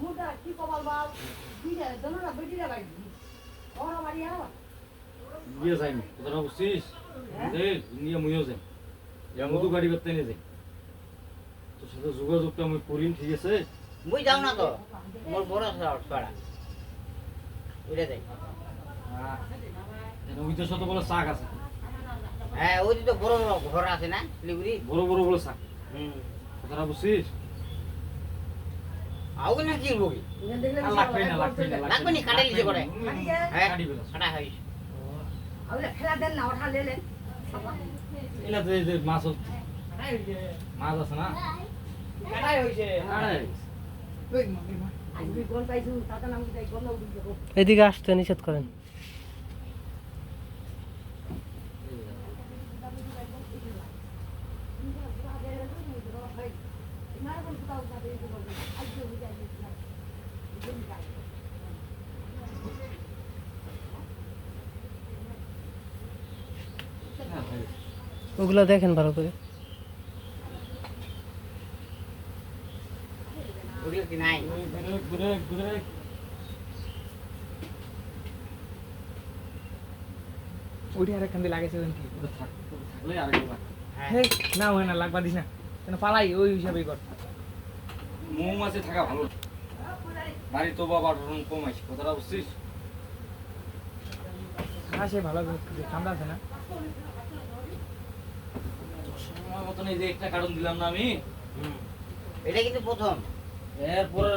মুটা কি কবাল বাল দুইটা দোনোটা বেটিরা বাড়ি ওরা বাড়ি আর গিয়ে যাইনি কথাটা বুঝছিস? দেখ নিয়ে মুইও যাই। মধু গাড়ি করতে নিয়ে যাই। তোর সাথে যোগাযোগটা আমি করিম ঠিক আছে? মুই যাও না তো। মোর বড় ছড়া ওইটা দেখ ওই তো শত বলে শাক আছে। হ্যাঁ ওই তো বড় বড় ঘর আছে না বড় বড় শাক। হুম। কথাটা বুঝছিস? আও না কি বগি লাগবে না লাগবে না লাগবে নি কাটে লিজে করে হ্যাঁ কাটা হইস ওগুলো খেলা দেন না ওঠা লেলেন এলা তো এই যে মাছ মাছ আছে না? কাটাই হইছে। এদিকে আসতে নিষেধ করেন। ওগুলো দেখেন ভালো করে। দিয়ে না হয় না লাগবা দিস না। কেন পালাই ওই হিসাবেই কর। মৌমাছি থাকা ভালো। বাড়ি তো বাবা কম আছে কথাটা বুঝছিস? আসে ভালো ঠান্ডা আছে না? সময় মতন এই যে একটা কারণ দিলাম না আমি? হুম। এটা কিন্তু প্রথম। এরপরে